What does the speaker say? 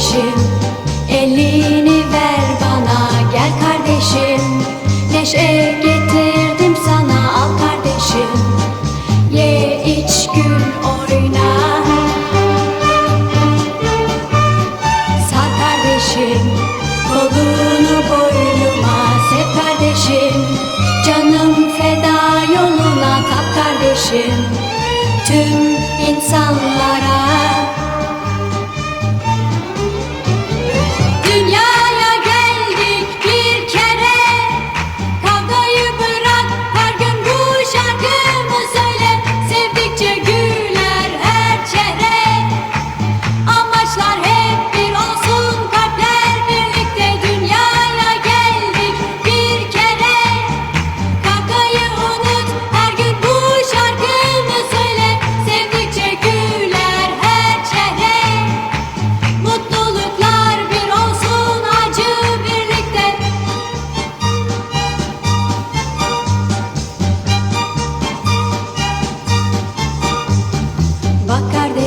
kardeşim. Elini ver bana gel kardeşim. Neşe getirdim sana al kardeşim. Ye iç gül oyna. Sar kardeşim kolunu boynuma sev kardeşim. Canım feda yoluna tap kardeşim. Tüm insanlara